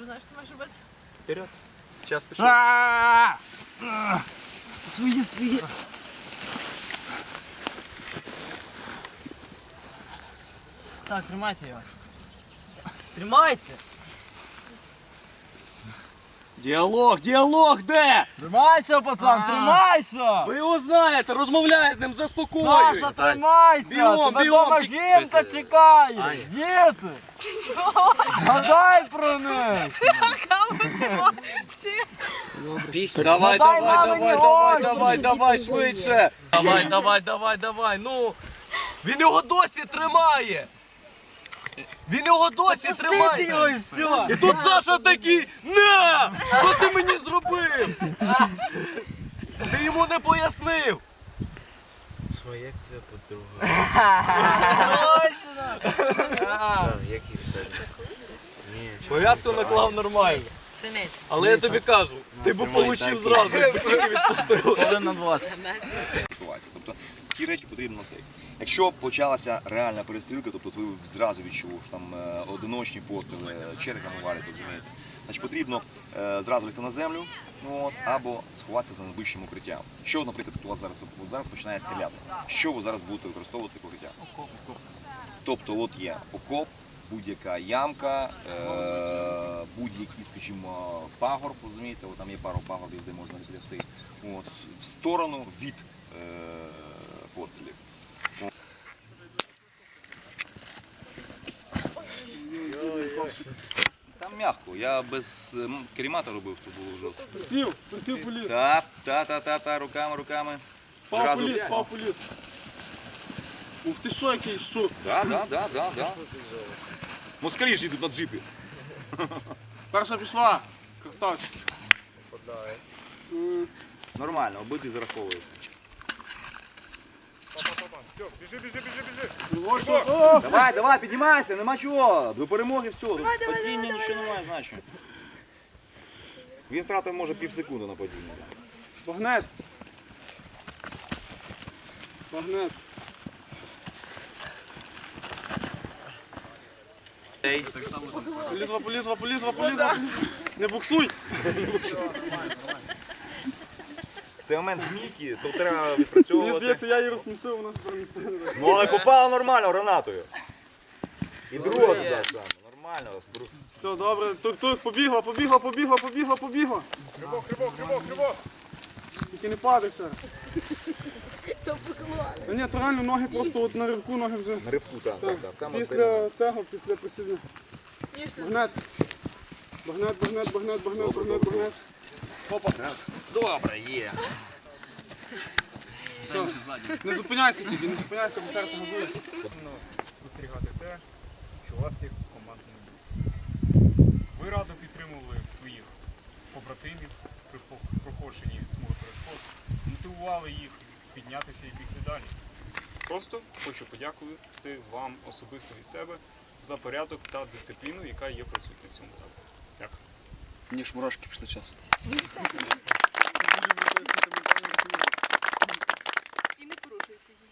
вже знаєш, що маєш робити. Вперед. Час пішов. Своє, своє. Так, тримайте його. Тримайте! Діалог, діалог, де? Тримайся, пацан, тримайся! Ви його знаєте, розмовляй з ним, заспокоюй. Саша, тримайся! Бігом, Тебе бігом, дома ти- жінка чекає! Діти! Згадай про них! Давай, Задай давай, мамині давай, давай, давай, давай, швидше. Давай, давай, давай, давай, ну. Він його досі тримає. Він його досі тримає. його і все! І тут Саша такий, не! Що ти мені зробив? Ти йому не пояснив. Що, як тебе подруга? Які все? Пов'язку наклав нормально. Синиць. Але я тобі кажу, ти б получив зразу, якби тільки відпустили. на 20. ситуацію. Тобто ті речі потрібно на сейф. Якщо почалася реальна перестрілка, тобто ви зразу відчули, що там е, одиночні постріли, чергами валять, розумієте, значить потрібно е, зразу лягти на землю ну, от, або сховатися за найближчим укриттям. Що, наприклад, у вас зараз, от зараз починає стріляти? Що ви зараз будете використовувати як укриття? Тобто, от є окоп, будь-яка ямка, е, будь-який, скажімо, пагорб, розумієте, там є пару пагорбів, де можна лягти. От, в сторону від е, пострілів. Там м'яко, я без керімата робив, то було жорстко. Сів, присів політ. Так, та, та, та, та, руками, руками. Пав політ, пав політ. Ух ти що, який щук. Да, да, да, да, да. Москалі ж йдуть на джипі. Перша пішла. Красавчик. Нормально, обидві зараховують. Ось, о, Давай, давай, піднімайся, нема чого. До перемоги все. До падіння нічого немає значення. Він втратив може пів секунди на падіння. Багнет. Багнет. Полізла, полізла, полізла, полізла. Не буксуй. Це момент змійки, то треба Мені відпрацьовувати. здається, я її розсмісив, вона тепер. Ну але попала нормально гранатою. І друга туди саме. Нормально. Все, добре. Тук-тук, побігла, побігла, побігла, побігла, побігла. Хрибок, хрибок, хрибок, хрибок. Тільки не падай. Та ні, то реально ноги просто от на ривку ноги вже. На рибку. Так, так, саме Після цього, після посідня. Багнет. Багнет, багнет, багнет, багнет, багнет, багнет. Добре, є. Все. Не зупиняйся тільки, не зупиняйся, бо серце газує. спостерігати те, що у вас є командний дух. Ви радо підтримували своїх побратимів при проходженні смуги перешкод, мотивували їх піднятися і бігти далі. Просто хочу подякувати вам особисто від себе за порядок та дисципліну, яка є присутня в цьому таборі. Дякую. Мені ж мурашки пішли час. І не порушуйте її.